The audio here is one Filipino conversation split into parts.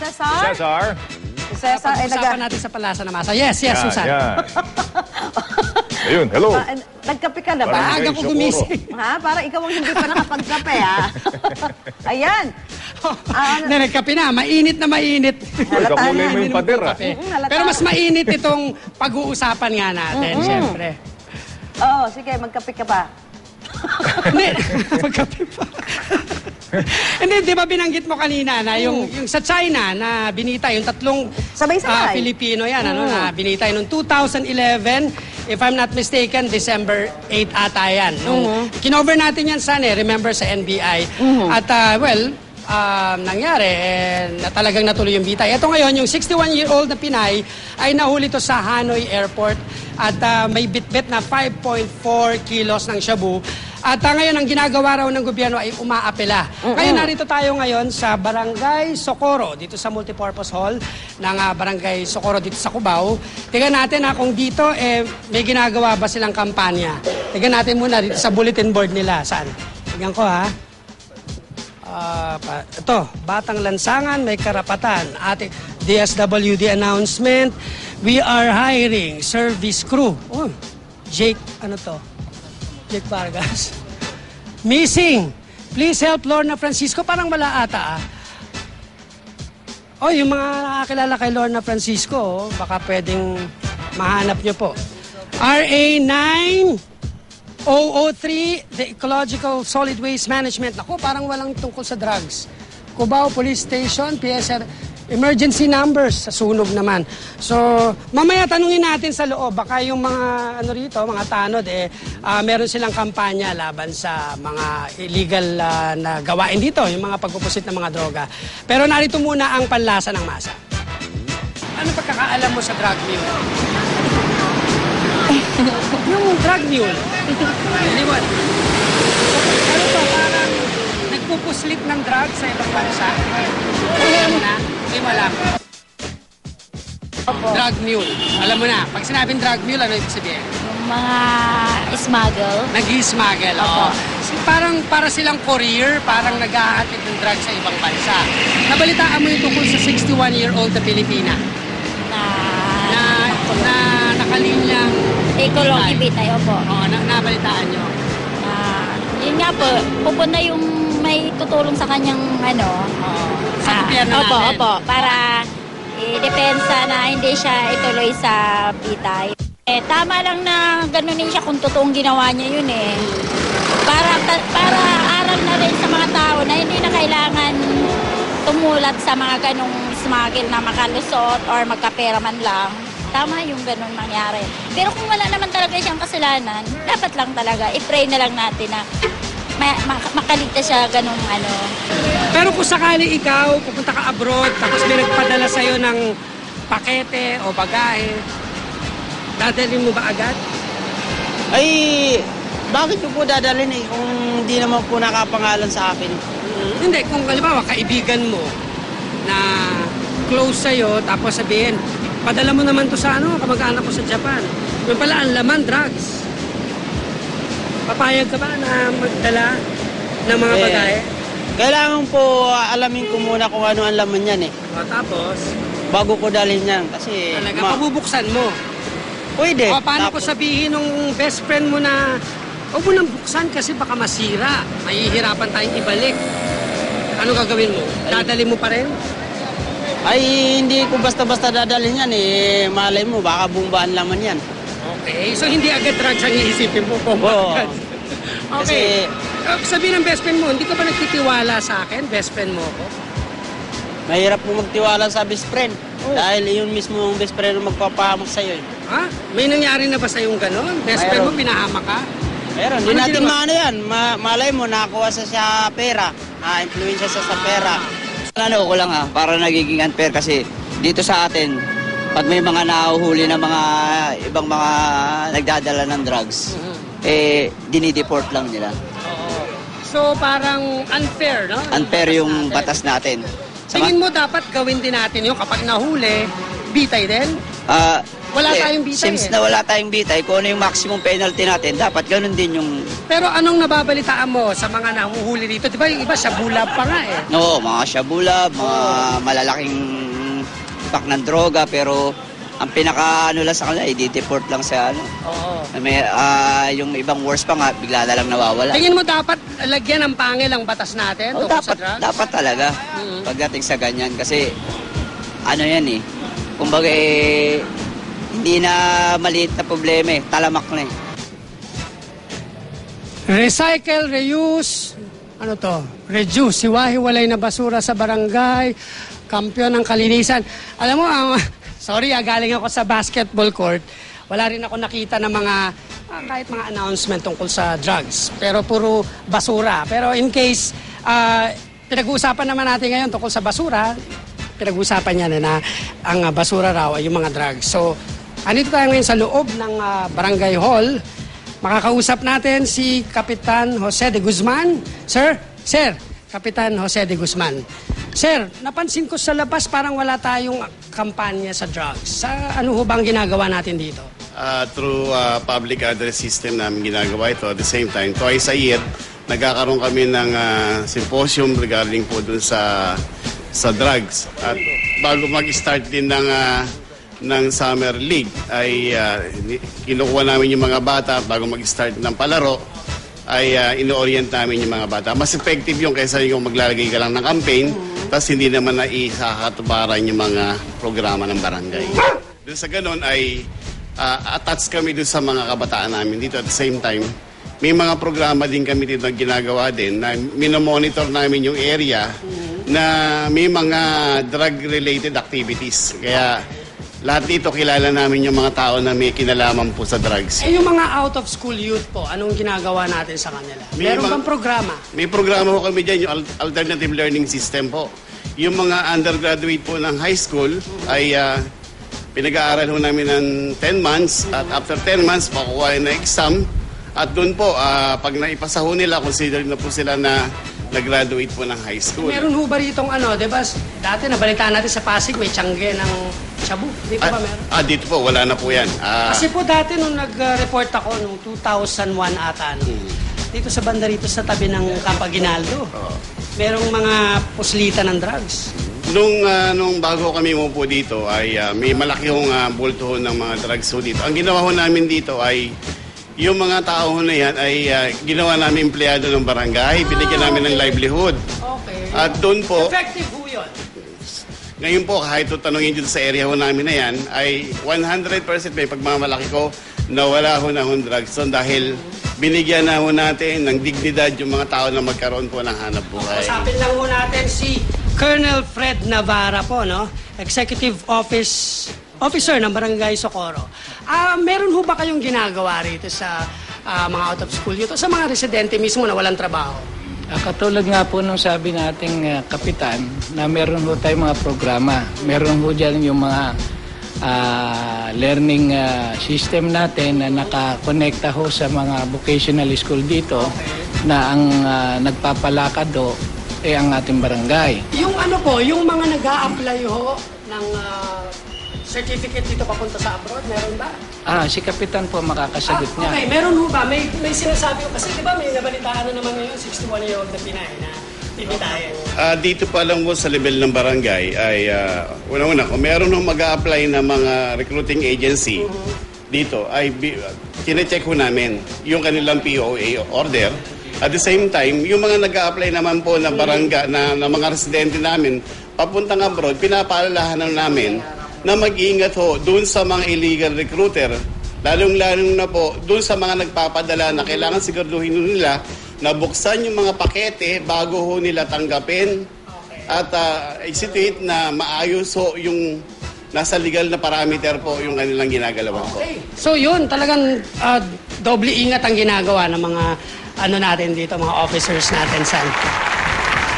Cesar? Cesar. Cesar ay Pag-usapan nag... natin sa Palasa na Masa. Yes, yes, Susan. yan. Ayun, hello. Ah, nagkape ka na ba? Parang- Aga ko gumising. Ha? Para ikaw ang hindi pa nakapagkape, ha? Ayan. Ah, na nagkape na, mainit na mainit. Halata Kakulay na, mo yung pader, ah. kape. Mm, halata. Pero mas mainit itong pag-uusapan nga natin, siyempre. Oo, oh, sige, magkape ka pa. Hindi, magkape pa. Hindi, di ba binanggit mo kanina na yung, yung sa China na binita, yung tatlong Sabay-sabay. ah, Pilipino yan, ano, na binita noong 2011, if I'm not mistaken, December 8 ata yan. Nung kinover natin yan sana, eh, remember sa NBI. At ah, well, um, nangyari, eh, na talagang natuloy yung bitay. Ito ngayon, yung 61-year-old na Pinay ay nahuli to sa Hanoi Airport at ah, may bitbit na 5.4 kilos ng shabu. At ah, ngayon, ang ginagawa raw ng gobyerno ay umaapela. Ngayon, narito tayo ngayon sa Barangay Socorro, dito sa Multipurpose Hall ng ah, Barangay Socorro dito sa Cubao. Tingnan natin ha, kung dito eh, may ginagawa ba silang kampanya. Tingnan natin muna dito sa bulletin board nila. Saan? Tingnan ko ha. Ah, pa, ito, Batang Lansangan, may karapatan. Ate, DSWD announcement, we are hiring service crew. Oh, Jake, ano to? Jake Vargas. Missing. Please help Lorna Francisco. Parang wala ata ah. Oh, yung mga nakakilala kay Lorna Francisco, oh, baka pwedeng mahanap nyo po. RA 9 003, the Ecological Solid Waste Management. Ako, parang walang tungkol sa drugs. Cubao Police Station, PSR, emergency numbers sa sunog naman. So, mamaya tanungin natin sa loob, baka yung mga ano rito, mga tanod, eh, ah, meron silang kampanya laban sa mga illegal ah, na gawain dito, yung mga pagpupusit ng mga droga. Pero narito muna ang panlasa ng masa. Ano pagkakaalam mo sa drug mule? yung drug mule. Hindi mo. Ano to, parang nagpupuslit ng drugs sa ibang bansa. Alam mo na? Hindi mo alam. Drug mule. Alam mo na. Pag sinabing drug mule, ano ibig sabihin? mga smuggle. Nag-smuggle. Oo. Si- Parang para silang courier, parang naghahatid ng drugs sa ibang bansa. Nabalitaan mo yung tungkol sa 61-year-old na Pilipina Na, na, na nakalinyang Ecology Bitay, opo. Oo, na, nabalitaan nyo. Na, yun nga po, pupunta yung may tutulong sa kanyang ano. Sa gobyerno opo, natin. opo, para i-depensa na hindi siya ituloy sa Bitay. Eh, tama lang na ganunin siya kung totoong ginawa niya yun eh. Para, ta- para aral na rin sa mga tao na hindi na kailangan tumulat sa mga ganong smuggle na makalusot or magkapera man lang. Tama yung ganun mangyari. Pero kung wala naman talaga siyang kasalanan, dapat lang talaga, i-pray na lang natin na ma- ma- makaligtas siya ganung ano. Pero kung sakali ikaw, pupunta ka abroad, tapos may nagpadala sa'yo ng pakete o bagahe, dadalhin mo ba agad? Ay, bakit ko po dadalhin eh kung hindi naman po nakapangalan sa akin? Hindi, kung halimbawa, kaibigan mo na close sa'yo, tapos sabihin, padala mo naman to sa ano, kamag-anak ko sa Japan. Yung pala, ang laman, drugs. Papayag ka ba na magdala ng mga Eh, bagahe? Kailangan po alamin ko muna kung ano ang laman yan eh. O, tapos, Bago ko dalhin yan. Kasi talaga, ma- pabubuksan mo. pwede. O, paano ko Tapos- sabihin nung best friend mo na huwag mo nang buksan kasi baka masira. Mahihirapan tayong ibalik. Ano gagawin mo? Dadali mo pa rin? Ay, hindi ko basta-basta dadalhin yan eh. Malay mo, baka bumbaan laman yan. Okay, so hindi agad drugs ang iisipin mo kung Oo. bakit. Okay. Kasi- Uh, sabihin ng best friend mo, hindi ka ba nagtitiwala sa akin? Best friend mo ako? Mahirap po magtiwala sa best friend. Oh. Dahil yun mismo ang best friend ang magpapahamak sa'yo eh. Ha? May nangyari na ba sa yung ganon? Best friend mo, Mayroon. pinahama ka? Pero hindi Ano natin maano yan. Ma- malay mo, nakakuha sa siya pera. Na-influensya siya sa pera. Ano ko lang ah, para nagiging unfair kasi dito sa atin, pag may mga nahuhuli na mga ibang mga nagdadala ng drugs, eh, dinideport lang nila. Oo. So parang unfair, no? Unfair yung batas natin. Sa Tingin mo dapat gawin din natin yung kapag nahuli, bitay din? Ah, Wala Eh, tayong bitay Since eh. na wala tayong bitay, kung ano yung maximum penalty natin, dapat ganun din yung Pero anong nababalitaan mo sa mga nanguhuli dito? Di ba yung iba siya bulab pa nga eh. No, mga shabula, mga malalaking pack ng droga, pero ang pinaka ano lang sa kanila, i-deport lang sa ano. Oo. May, ah, yung ibang worst pa nga, bigla na lang nawawala. Tingin mo dapat lagyan ng pangil ang batas natin Oh, tungkol sa dapat, drugs? dapat talaga. Mm. Pagdating sa ganyan. Kasi, ano yan eh. Kumbaga eh, hindi na maliit na problema eh. Talamak na eh. Recycle, reuse, ano to? Reduce, hiwa-hiwalay na basura sa barangay, kampiyon ng kalinisan. Alam mo, ang, sorry ah, galing ako sa basketball court. Wala rin ako nakita ng mga, ah, kahit mga announcement tungkol sa drugs. Pero puro basura. Pero in case, ah, pinag-uusapan naman natin ngayon tungkol sa basura, pinag-uusapan niya na, na ang ah, basura raw ay yung mga drugs. So, andito tayo ngayon sa loob ng ah, barangay hall. Makakausap natin si Kapitan Jose de Guzman. Sir, sir, Kapitan Jose de Guzman. Sir, napansin ko sa labas parang wala tayong kampanya sa drugs. Sa ano ho bang ginagawa natin dito? Uh, through uh, public address system namin ginagawa ito. At the same time, twice a year, nagkakaroon kami ng uh, symposium regarding po dun sa sa drugs. At bago mag-start din ng uh, ng Summer League ay uh, kinukuha namin yung mga bata bago mag-start ng palaro ay uh, ino-orient namin yung mga bata. Mas effective yung kaysa yung maglalagay ka lang ng campaign tapos hindi naman na isakatubaran yung mga programa ng barangay. Doon sa ganun ay uh, attached kami doon sa mga kabataan namin dito at the same time may mga programa din kami dito na ginagawa din na minomonitor namin yung area na may mga drug-related activities. Kaya lahat dito kilala namin yung mga tao na may kinalaman po sa drugs. Eh yung mga out of school youth po, anong ginagawa natin sa kanila? May Meron mga- bang programa? May programa po kami dyan, yung al- alternative learning system po. Yung mga undergraduate po ng high school ay ah, pinag-aaral ho namin ng 10 months at after 10 months makukuha na exam at doon po ah, pag naipasa ho nila consider na po sila na nag-graduate po ng high school. Meron ho ba ritong ano, di ba? Dati nabalitaan natin sa Pasig, may tiyangge ng shabu. Dito ba Ah, meron? ah, dito po, wala na po yan. Ah, Kasi po dati nung nag-report ako nung 2001 ata, no, Hmm. dito sa banda rito sa tabi ng Campaginaldo, merong mga puslita ng drugs. Nung, ah, nung bago kami mo po dito ay ah, may malaki hong uh, bulto ho ng mga drugs ho dito. Ang ginawa ho namin dito ay yung mga tao na yan ay ah, ginawa namin empleyado ng barangay. Binigyan namin ng livelihood. Okay. At doon po, Effective ho yun. ngayon po kahit ito tanongin dito sa area ho namin na yan ay 100% may pagmamalaki ko na wala ho na hong drugs doon dahil binigyan na ho natin ng dignidad yung mga tao na magkaroon po ng hanap buhay. Usapin lang ho natin si Colonel Fred Navarra po, no? Executive Office Officer ng Barangay Socorro. Ah, meron ho ba kayong ginagawa rito sa ah, mga out of school youth o sa mga residente mismo na walang trabaho? Ah, katulad nga po nung sabi nating ah, kapitan na meron ho tayong mga programa. Meron ho dyan yung mga ah, learning ah, system natin na nakakonekta ho sa mga vocational school dito na ang ah, nagpapalakad ho eh ang ating barangay. Yung ano po, yung mga nag apply ho ng ah, certificate dito papunta sa abroad, meron ba? Ah, si kapitan po makakasagot Ah, okay, niya. meron ho ba? May, may sinasabi ko. Kasi di ba may nabalitaan na naman ngayon, 61-year-old na Pinay na bibitayan. Ah, dito pa lang po sa level ng barangay ay uh, una-una, kung meron nung mag apply na mga recruiting agency dito, ay bi- chinecheck ho namin yung kanilang POA order. At the same time, yung mga nag apply naman po na barangay, na, na mga residente namin, papuntang abroad, pinapaalalahanan namin na mag-iingat ho doon sa mga illegal recruiter Lalong-lalong na po, doon sa mga nagpapadala na kailangan siguraduhin nila na buksan yung mga pakete bago ho nila tanggapin at uh, situate na maayos ho yung nasa legal na parameter po yung kanilang ginagalawan po. Okay. So yun, talagang ah, doble ingat ang ginagawa ng mga ano natin dito, mga officers natin, San.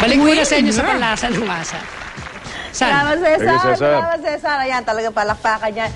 Balik muna sa inyo sa panlasan ng masa. San? Salamat, Cesar. Thank you, Cesar. Salamat, Cesar. Ayan, talagang palakpakan niya.